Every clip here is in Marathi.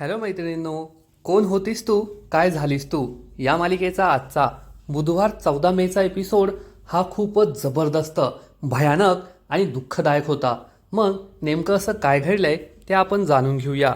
हॅलो मैत्रिणींनो कोण होतीस तू? काय झालीस तू? या मालिकेचा आजचा बुधवार चौदा मेचा एपिसोड हा खूपच जबरदस्त भयानक आणि दुःखदायक होता. मग नेमकं असं काय घडलंय ते आपण जाणून घेऊया.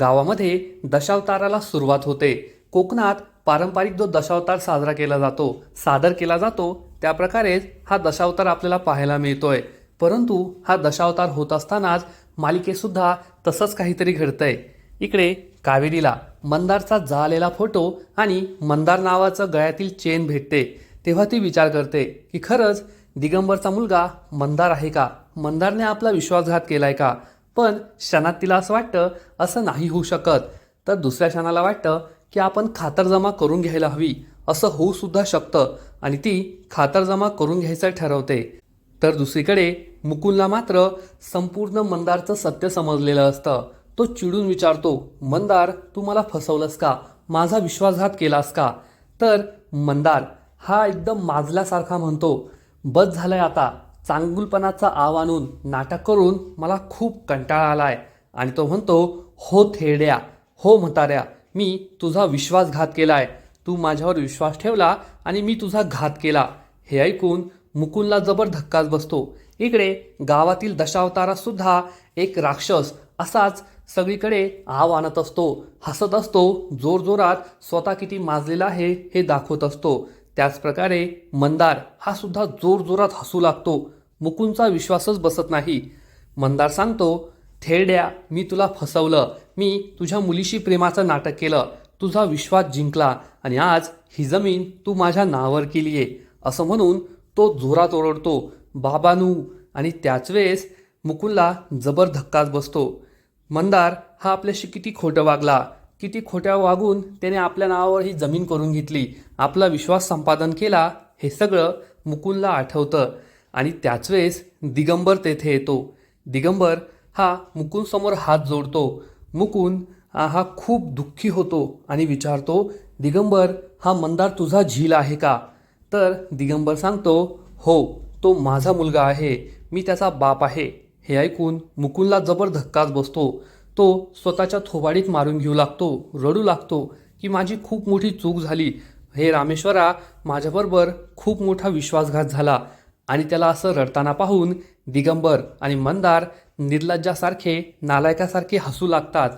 गावामध्ये दशावताराला सुरुवात होते. कोकणात पारंपरिक जो दशावतार साजरा केला जातो सादर केला जातो त्या प्रकारेच हा दशावतार आपल्याला पाहायला मिळतोय. परंतु हा दशावतार होत असतानाच मालिकेसुद्धा तसंच काहीतरी घडतंय. इकडे कावेरीला मंदारचा जाळलेला फोटो आणि मंदार नावाचं गळ्यातील चेन भेटते तेव्हा ती विचार करते की खरंच दिगंबरचा मुलगा मंदार आहे का? मंदारने आपला विश्वासघात केलाय का? पण क्षणात तिला असं वाटतं असं नाही होऊ शकत. तर दुसऱ्या क्षणाला वाटतं की आपण खातरजमा करून घ्यायला हवी असं होऊ सुद्धा शकतं आणि ती खातरजमा करून घ्यायचं ठरवते. तर दुसरीकडे मुकुलला मात्र संपूर्ण मंदारचं सत्य समजलेलं असतं. तो चिडून विचारतो मंदार तू मला फसवलंस का? माझा विश्वासघात केलास का? तर मंदार हा एकदम माजल्यासारखा म्हणतो बस झालंय आता. चांगुलपणाचा आव आणून नाटक करून मला खूप कंटाळा आलाय. आणि तो म्हणतो हो थेड्या हो म्हाताऱ्या मी तुझा विश्वासघात केलाय. तू माझ्यावर विश्वास ठेवला आणि मी तुझा घात केला. हे ऐकून मुकुंदला जबर धक्काच बसतो. इकडे गावातील दशावतारासुद्धा एक राक्षस असाच सगळीकडे आव आणत असतो. हसत असतो. जोरजोरात स्वतः किती माजलेला आहे हे दाखवत असतो. त्याचप्रकारे मंदार हा सुद्धा जोरजोरात हसू लागतो. मुकुंदचा विश्वासच बसत नाही. मंदार सांगतो थेरड्या मी तुला फसवलं. मी तुझ्या मुलीशी प्रेमाचं नाटक केलं. तुझा विश्वास जिंकला. आणि आज ही जमीन तू माझ्या नावावर केली आहे. असं म्हणून तो जोरात ओरडतो बाबानू. आणि त्याच वेळेस मुकुलला जबर धक्काच बसतो. मंदार हा आपल्याशी किती खोटं वागला किती खोट्या वागून त्याने आपल्या नावावर ही जमीन करून घेतली आपला विश्वास संपादन केला हे सगळं मुकुलला आठवतं. आणि त्याच वेळेस दिगंबर तेथे येतो. दिगंबर हा मुकुंदसमोर हात जोडतो. मुकुंद हा हा खूप दुःखी होतो आणि विचारतो दिगंबर हा मंदार तुझा झील आहे का? तर दिगंबर सांगतो हो तो माझा मुलगा आहे. मी त्याचा बाप आहे. हे ऐकून मुकुलला जबर धक्काच बसतो. तो स्वतःच्या थोबाडीत मारून घेऊ लागतो रडू लागतो की माझी खूप मोठी चूक झाली. हे रामेश्वरा माझ्याबरोबर खूप मोठा विश्वासघात झाला आणि त्याला असं रडताना पाहून दिगंबर आणि मंदार निर्लज्जासारखे नालायकासारखे हसू लागतात.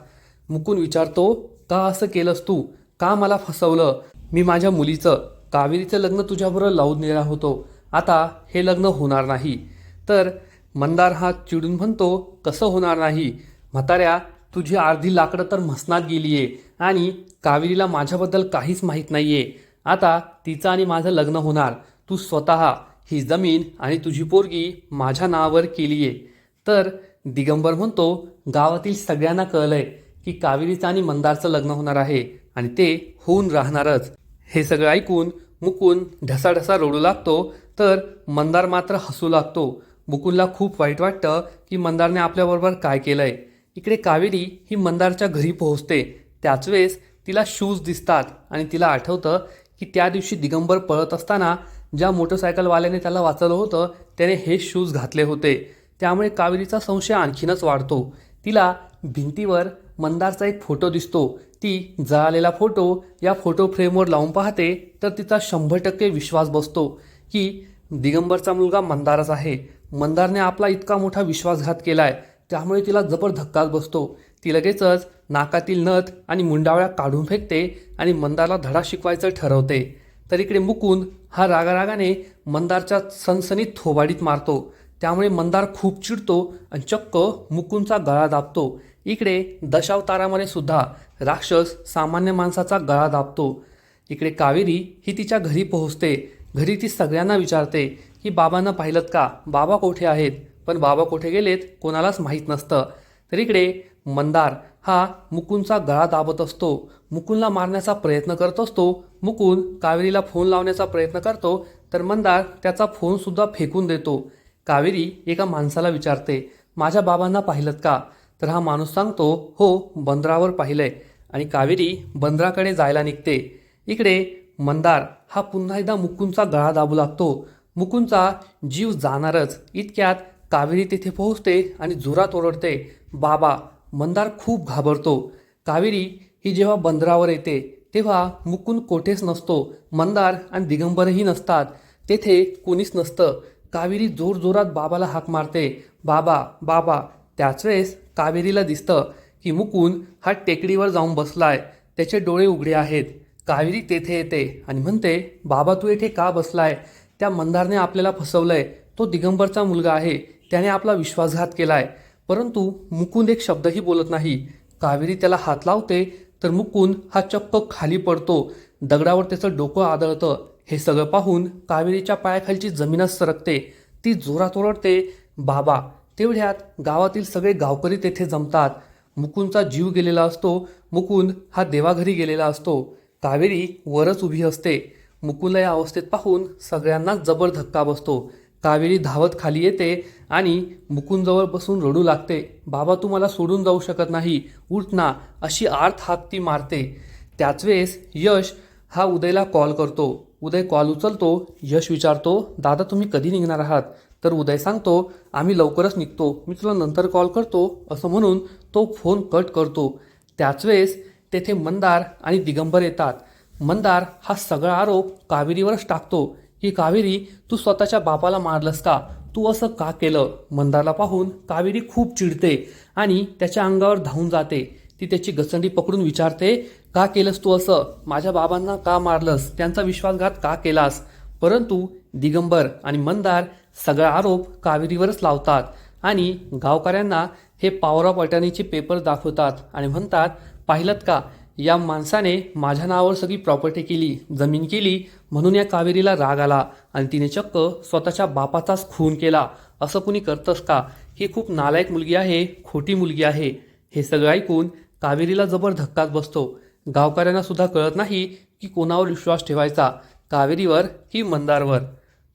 मुकुन विचारतो का असं केलंस तू? का मला फसवलं? मी माझ्या मुलीचं कावेरीचं लग्न तुझ्याबरोबर लावून दिला होतो. आता हे लग्न होणार नाही. तर मंदार हा चिडून म्हणतो कसं होणार नाही? म्हाताऱ्या तुझी अर्धी लाकडं तर म्हसनात गेली आहे आणि कावेरीला माझ्याबद्दल काहीच माहीत नाही आहे आता तिचं आणि माझं लग्न होणार. तू स्वतः ही जमीन आणि तुझी पोरगी माझ्या नावावर केली आहे तर दिगंबर म्हणतो गावातील सगळ्यांना कळलंय की कावेरीचं आणि मंदारचं लग्न होणार आहे आणि ते होऊन राहणारच. हे सगळं ऐकून मुकून ढसाढसा रडू लागतो तर मंदार मात्र हसू लागतो. मुकुलला खूप वाईट वाटतं की मंदारने आपल्याबरोबर काय केलं आहे इकडे कावेरी ही मंदारच्या घरी पोहोचते. त्याच वेळेस तिला शूज दिसतात आणि तिला आठवतं की त्या दिवशी दिगंबर पळत असताना ज्या मोटरसायकलवाल्याने त्याला वाचवलं होतं त्याने हे शूज घातले होते. त्यामुळे कावेरीचा संशय आणखीनच वाढतो. तिला भिंतीवर मंदारचा एक फोटो दिसतो. ती जळालेला फोटो या फोटो फ्रेमवर लावून पाहते तर तिचा शंभर टक्के विश्वास बसतो की दिगंबरचा मुलगा मंदारच आहे. मंदारने आपला इतका मोठा विश्वासघात केलाय त्यामुळे तिला जबर धक्काच बसतो. ती लगेचच नाकातील नथ आणि मुंडावळ्या काढून फेकते आणि मंदारला धडा शिकवायचं ठरवते. तर इकडे मुकुंद हा रागारागाने मंदारच्या सनसनीत थोबाडीत मारतो. त्यामुळे मंदार खूप चिडतो आणि चक्क मुकुंदचा गळा दाबतो. इकडे दशावतारामध्ये सुद्धा राक्षस सामान्य माणसाचा गळा दाबतो. इकडे कावेरी ही तिच्या घरी पोहोचते. घरी ती सगळ्यांना विचारते की बाबांना पाहिलं का? बाबा कोठे आहेत? पण बाबा कोठे गेलेत? कोणालाच माहीत नसतं. तर इकडे मंदार हा मुकुंदचा गळा दाबत असतो. मुकुंदला मारण्याचा प्रयत्न करत असतो. मुकुंद कावेरीला फोन लावण्याचा प्रयत्न करतो. तर मंदार त्याचा फोनसुद्धा फेकून देतो. कावेरी एका माणसाला विचारते माझ्या बाबांना पाहिलं का? तर हा माणूस सांगतो हो बंदरावर पाहिलंय. आणि कावेरी बंदराकडे जायला निघते. इकडे मंदार हा पुन्हा एकदा मुकुंदचा गळा दाबू लागतो. मुकुंदचा जीव जाणारच. इतक्यात कावेरी तिथे पोहोचते आणि जोरात ओरडते बाबा मंदार खूप घाबरतो. कावेरी ही जेव्हा बंदरावर येते तेव्हा मुकुंद कोठेच नसतो. मंदार आणि दिगंबरही नसतात. तेथे कोणीच नसतं. कावेरी जोरजोरात बाबाला हाक मारते. बाबा बाबा त्याच वेळेस कावेरीला दिसतं की मुकुंद हा टेकडीवर जाऊन बसलाय. त्याचे डोळे उघडे आहेत. कावेरी तेथे येते आणि म्हणते बाबा तू येथे का बसलाय? त्या मंदारने आपल्याला फसवलंय. तो दिगंबरचा मुलगा आहे. त्याने आपला विश्वासघात केलाय. परंतु मुकुंद एक शब्दही बोलत नाही. कावेरी त्याला हात लावते तर मुकुंद हा चक्क खाली पडतो. दगडावर त्याचं डोकं आदळतं. हे सगळं पाहून कावेरीच्या पायाखालची जमीनच सरकते. ती जोरात ओरडते बाबा तेवढ्यात गावातील सगळे गावकरी तेथे जमतात. मुकुंदचा जीव गेलेला असतो. मुकुंद हा देवाघरी गेलेला असतो. कावेरी वरच उभी असते. मुकुंदला या अवस्थेत पाहून सगळ्यांनाच जबर धक्का बसतो. कावेरी धावत खाली येते आणि मुकुंदजवळ बसून रडू लागते. बाबा तू मला सोडून जाऊ शकत नाही. उठ ना अशी आर्थ हाक ती मारते. त्याच वेळेस यश हा उदयला कॉल करतो. उदय कॉल उचलतो. यश विचारतो दादा तुम्ही कधी निघणार आहात? तर उदय सांगतो आम्ही लवकरच निघतो. मी तुला नंतर कॉल करतो असं म्हणून तो फोन कट करतो. त्याच वेळेस तेथे मंदार आणि दिगंबर येतात. मंदार हा सगळा आरोप कावेरीवरच टाकतो. की कावेरी तू स्वतःच्या बापाला मारलंस का? तू असं का केलं? मंदारला पाहून कावेरी खूप चिडते आणि त्याच्या अंगावर धावून जाते. ती त्याची गचंडी पकडून विचारते का केलंस तू असं? माझ्या बाबांना का मारलंस? त्यांचा विश्वासघात का केलास? परंतु दिगंबर आणि मंदार सगळा आरोप कावेरीवरच लावतात आणि गावकऱ्यांना हे पावरा पलटणीचे पेपर दाखवतात आणि म्हणतात पाहिलं का? या माणसाने माझ्या नावावर सगळी प्रॉपर्टी केली जमीन केली म्हणून या कावेरीला राग आला आणि तिने चक्क स्वतःच्या बापाचाच खून केला. असं कुणी करतंस का? ही खूप नालायक मुलगी आहे खोटी मुलगी आहे. हे सगळं ऐकून कावेरीला जबर धक्काच बसतो. गावकऱ्यांना सुद्धा कळत नाही की कोणावर विश्वास ठेवायचा कावेरीवर की मंदारवर.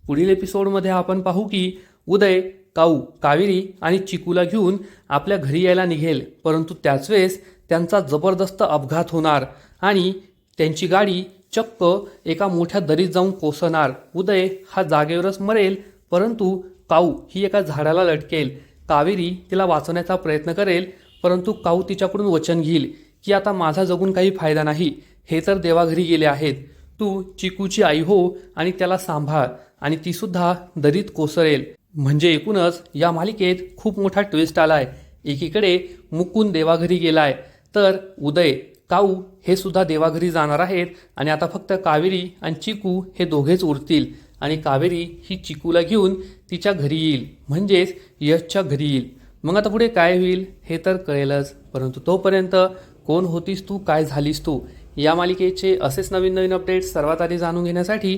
पुढील एपिसोडमध्ये आपण पाहू की उदय काऊ कावेरी आणि चिकूला घेऊन आपल्या घरी यायला निघेल. परंतु त्याच वेळेस त्यांचा जबरदस्त अपघात होणार आणि त्यांची गाडी चक्क एका मोठ्या दरीत जाऊन कोसळणार. उदय हा जागेवरच मरेल परंतु काऊ ही एका झाडाला लटकेल. कावेरी तिला वाचवण्याचा प्रयत्न करेल परंतु काऊ तिच्याकडून वचन घेईल की आता माझा जगून काही फायदा नाही हे तर देवाघरी गेले आहेत. तू चिकूची आई हो आणि त्याला सांभाळ आणि तीसुद्धा दरीत कोसळेल. म्हणजे एकूणच या मालिकेत खूप मोठा ट्विस्ट आलाय. एकीकडे मुकुंद देवाघरी गेलाय. तर उदय काऊ हे सुद्धा देवाघरी जाणार आहेत आणि आता फक्त कावेरी आणि चिकू हे दोघेच उरतील आणि कावेरी ही चिकूला घेऊन तिच्या घरी येईल. म्हणजेच यशच्या घरी येईल. मग आता पुढे काय होईल हे तर कळेलच. परंतु तोपर्यंत कोण होतीस तू काय झालीस तू? या मालिकेचे असेच नवीन नवीन अपडेट्स सर्वात आधी जाणून घेण्यासाठी